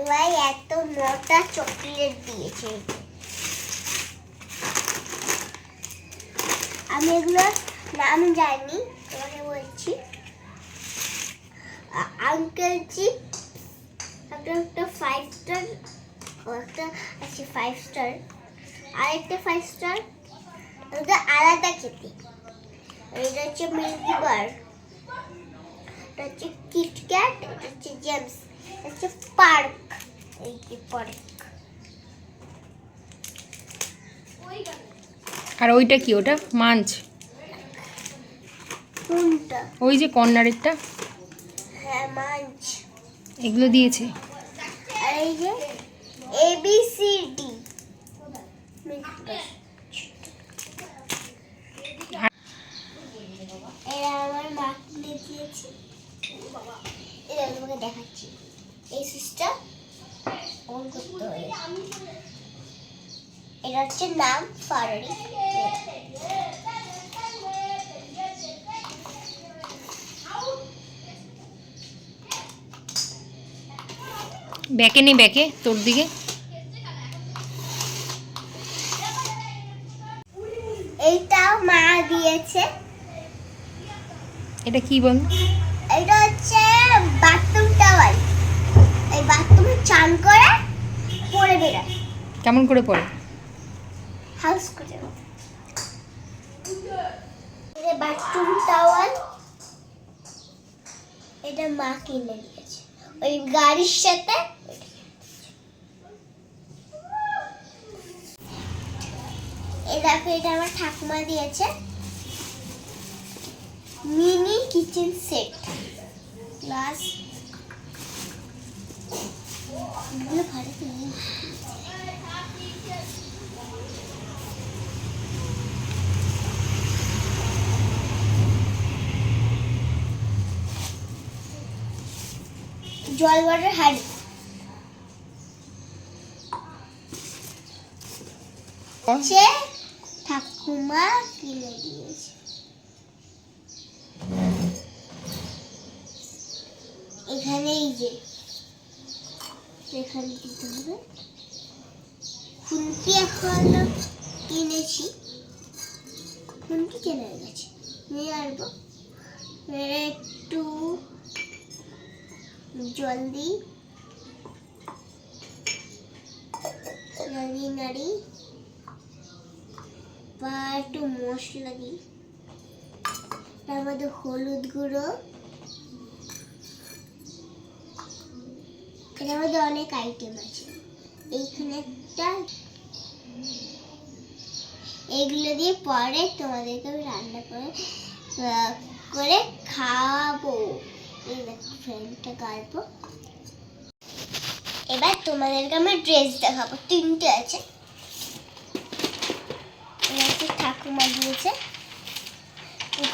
দাদুভাই এত মোটা চকলেট দিয়েছে। আমি এগুলোর নাম জানি, তোমাকে বলছি। আঙ্কেল চিপ একটা একটা ফাইভ স্টার একটা আছে ফাইভ স্টার আরেকটা ফাইভ স্টার ওটা আলাদা খেতে। এটা হচ্ছে মিল্কি বার। এটা হচ্ছে কিটক্যাট এটা হচ্ছে জেমস হচ্ছে পার্ক এই যে পার্ক আর ওইটা কি? ওটা মাঞ্চ। কোনটা? ওই যে কর্নারেরটা। হ্যাঁ মাঞ্চ। এগুলো দিয়েছে। আর এই যে এ বি সি ডি এরা আমার মা দিয়েছে। এটা তোমাকে দেখাচ্ছি। এই সুইচটা অন করতে হবে। এটা হচ্ছে নাম ফারারি। ব্যাকে নে ব্যাকে তোর দিকে। এইটাও মা দিয়েছে। এটা কি বল এটা হচ্ছে বাথরুম টাওয়াল এই বাথরুমে চান করে পরে বেরোয় কেমন করে পড়ে? হাউস করে। এটা বাথরুম টাওয়াল এটা মা কিনে দিয়েছে ওই গাড়ির সাথে দেখো, এটা আমার ঠাকুমা দিয়েছে। Mini kitchen set. করে জল ওয়াটার হাড়ি। সে ঠাকুমা কিনে দিয়েছে। এখানে এই যে এখানে দিতে হবে। খুন্তি এখনও কিনেছি। খুন্তি কেনা গেছে। নিয়ে আসব। একটু জল দিই। নাড়ি নাড়ি। বা একটু মশলা দিই। তার মধ্যে হলুদ গুঁড়ো। এটার মধ্যে অনেক আইটেম আছে। এইখানে একটা এগুলো দিয়ে পরে তোমাদেরকে আমি রান্না করে করে খাওয়াবো। এই দেখো ফ্রেন্ডটা গল্প এবার তোমাদেরকে আমি ড্রেস দেখাবো। তিনটে আছে। ঠাকুমা দিয়েছে।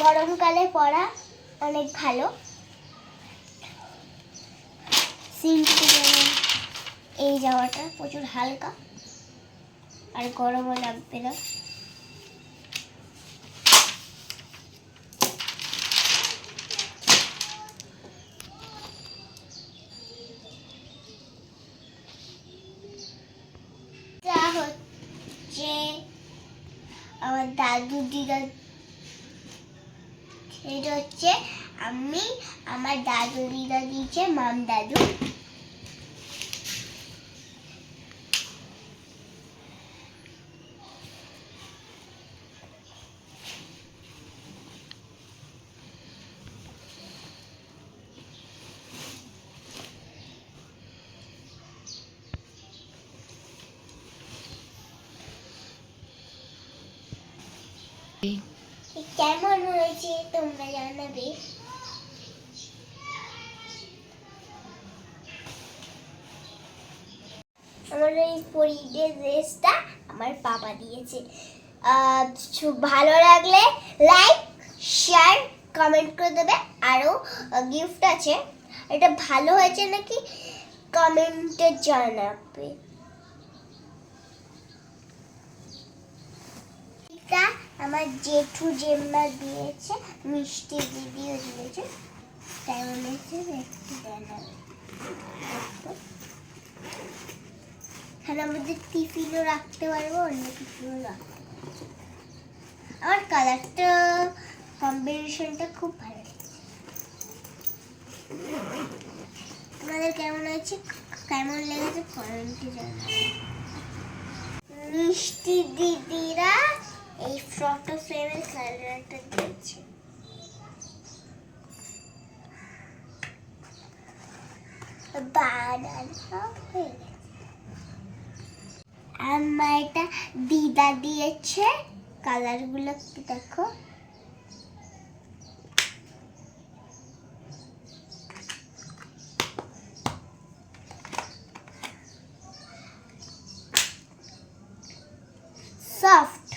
গরমকালে পরা অনেক ভালো। সিম্পল এই জামাটা প্রচুর হালকা আর গরমও লাগবে না। হচ্ছে আমার দাদু দিদা এটা হচ্ছে আমি আমার দাদু দিদা দিয়েছে মাম দাদু। কেমন হয়েছে তোমরা জানাবে? এই পরিদের ড্রেসটা আমার বাবা দিয়েছে। ভালো লাগলে লাইক শেয়ার কমেন্ট করে দেবে। আরও গিফট আছে। এটা ভালো হয়েছে নাকি কমেন্টে জানাবে। এটা আমার জেঠু জেম্মা দিয়েছে, মিষ্টি দিদিও দিয়েছে। তাই মনে হচ্ছে একটু দেন এখানে আমাদের টিফিনও রাখতে পারব, অন্য টিফিনও রাখতে। আমার কালারটা, কম্বিনেশনটা খুব ভালো তোমাদের কেমন আছে কেমন লেগেছে? কমেন্টে জানাবে। মিষ্টি দিদিরা এই ফটো ফ্রেমের কালারটা দিয়েছে। বানানো হয়ে গেছে। আমার এটা দিদা দিয়েছে। কালারগুলো দেখো। সফট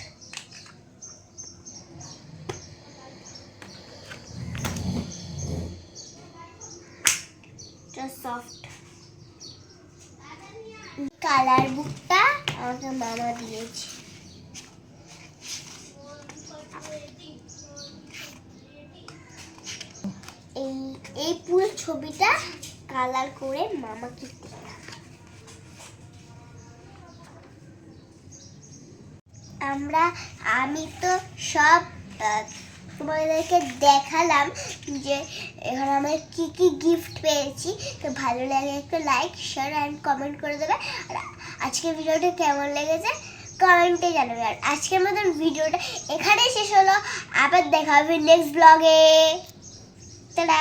সফট কালার বুকটা আমাকে মামা দিয়েছে। এই এই পুরো ছবিটা কালার করে মামাকে দিলাম। আমরা, আমি তো সব তোমাদেরকে দেখালাম যে এখানে আমরা কি কি গিফট পেয়েছি। তো ভালো লাগে একটু লাইক শেয়ার অ্যান্ড কমেন্ট করে দেবে। আর আজকের ভিডিওটা কেমন লেগেছে? কমেন্টে জানাবে আর আজকের মতন ভিডিওটা এখানেই শেষ হলো। আবার দেখা হবে নেক্সট ব্লগে টাটা